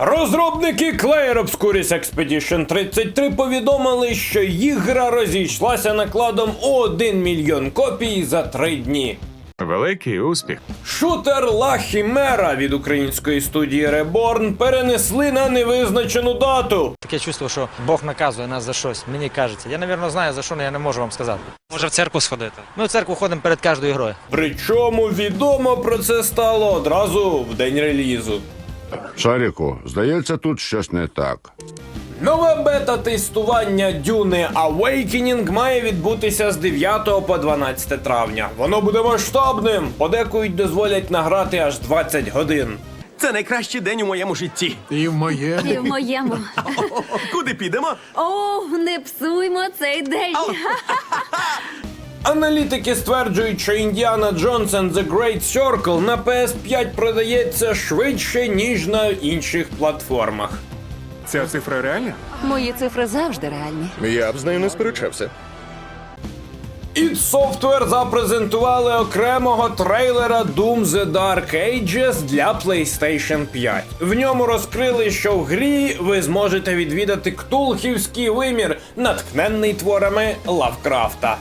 Розробники Clair Obscuris Expedition 33 повідомили, що їх гра розійшлася накладом у 1 мільйон копій за 3 дні. Великий успіх. Шутер La Chimera від української студії Reborn перенесли на невизначену дату. Таке чувство, що Бог наказує нас за щось. Мені кажеться. Я, напевно, знаю за що, але я не можу вам сказати. Може в церкву сходити? Ми в церкву ходимо перед кожною грою. Причому відомо про це стало одразу в день релізу. Шаріку, здається, тут щось не так. Нове бета-тестування Дюни Awakening має відбутися з 9 по 12 травня. Воно буде масштабним, подекують дозволять награти аж 20 годин. Це найкращий день у моєму житті. І в моєму. Куди підемо? О, не псуймо цей день. Аналітики стверджують, що Індіана Джонс and The Great Circle на PS5 продається швидше, ніж на інших платформах. Ця цифра реальна? Мої цифри завжди реальні. Я б з нею не сперечався. id Software запрезентували окремого трейлера Doom The Dark Ages для PlayStation 5. В ньому розкрили, що в грі ви зможете відвідати ктулхівський вимір, натхненний творами Лавкрафта.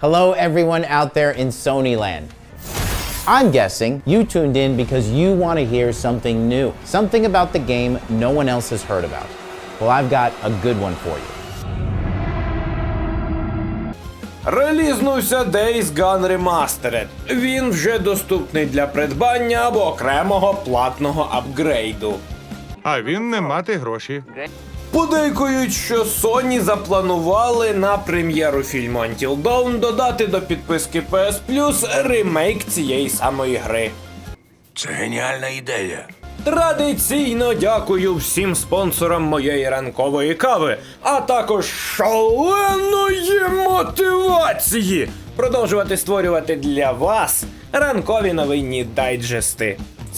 Hello, everyone out there in Sony land. I'm guessing you tuned in because you want to hear something new, something about the game no one else has heard about. Well, I've got a good one for you. Релізнувся Days Gone Remastered. Він вже доступний для придбання або окремого платного апгрейду. А він не мати гроші. Подейкують, що Sony запланували на прем'єру фільму Until Dawn додати до підписки PS Plus ремейк цієї самої гри. Це геніальна ідея. Традиційно дякую всім спонсорам моєї ранкової кави, а також шаленої мотивації продовжувати створювати для вас ранкові новинні дайджести.